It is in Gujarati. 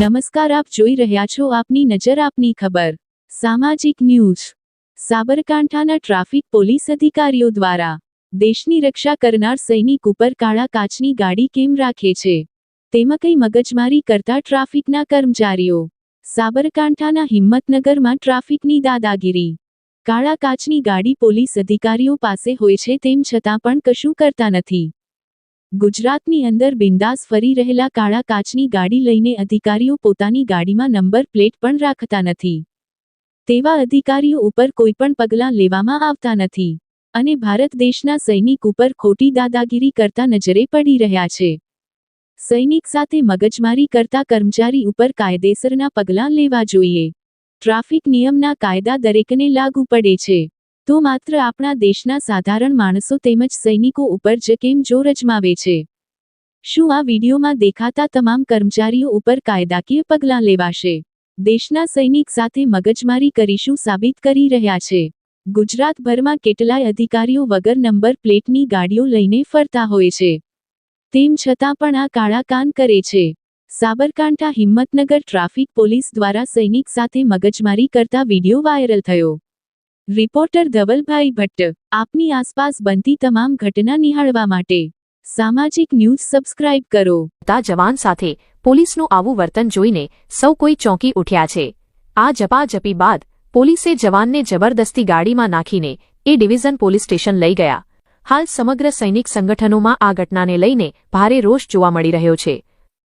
નમસ્કાર, આપ જોઈ રહ્યા છો આપની નજર, આપની ખબર. સામાજિક ન્યૂઝ. સાબરકાંઠાના ટ્રાફિક પોલીસ અધિકારીઓ દ્વારા દેશની રક્ષા કરનાર સૈનિક ઉપર કાળા કાચની ગાડી કેમ રાખે છે? તેમાં કઈ મગજમારી કરતા ટ્રાફિકના કર્મચારીઓ? સાબરકાંઠાના હિંમતનગરમાં ટ્રાફિકની દાદાગીરી. કાળા કાચની ગાડી પોલીસ અધિકારીઓ પાસે હોય છે, તેમ છતાં પણ કશું કરતા નથી. ગુજરાતની અંદર બિંદાસ ફરી રહેલા કાળા કાચની ગાડી લઈને અધિકારીઓ પોતાની ગાડીમાં નંબર પ્લેટ પણ રાખતા નથી. તેવા અધિકારીઓ ઉપર કોઈ પણ પગલાં લેવામાં આવતા નથી. અને ભારત દેશના સૈનિક ઉપર ખોટી દાદાગીરી કરતા નજરે પડી રહ્યા છે. સૈનિક સાથે મગજમારી કરતા કર્મચારી ઉપર કાયદેસરના પગલાં લેવા જોઈએ. ટ્રાફિક નિયમના કાયદા દરેકને લાગુ પડે છે. તો માત્ર આપણા દેશના સાધારણ માણસો તેમજ સૈનિકો ઉપર જ કેમ જોર અજમાવે છે? શું આ વિડીયોમાં દેખાતા તમામ કર્મચારીઓ ઉપર કાયદાકીય પગલાં લેવાશે? દેશના સૈનિક સાથે મગજમારી કરીશું સાબિત કરી રહ્યા છે. ગુજરાતભરમાં કેટલાય અધિકારીઓ વગર નંબર પ્લેટની ગાડીઓ લઈને ફરતા હોય છે. તેમ છતાં પણ આ કાળા કાન કરે છે. સાબરકાંઠા હિંમતનગર ટ્રાફિક પોલીસ દ્વારા સૈનિક સાથે મગજમારી કરતા વીડિયો વાયરલ થયો. રિપોર્ટર ધવલભાઈ ભટ્ટ, આપની આસપાસ બનતી તમામ ઘટના નિહાળવા માટે. સામાજિક ન્યૂઝ સબસ્ક્રાઇબ કરો. તા જવાન સાથે પોલીસનું આવું વર્તન જોઈને સૌ કોઈ ચોંકી ઉઠ્યા છે. આ ઝપાઝપી બાદ પોલીસે જવાનને જબરદસ્તી ગાડીમાં નાખીને એ ડિવિઝન પોલીસ સ્ટેશન લઈ ગયા. હાલ સમગ્ર સૈનિક સંગઠનોમાં આ ઘટનાને લઈને ભારે રોષ જોવા મળી રહ્યો છે.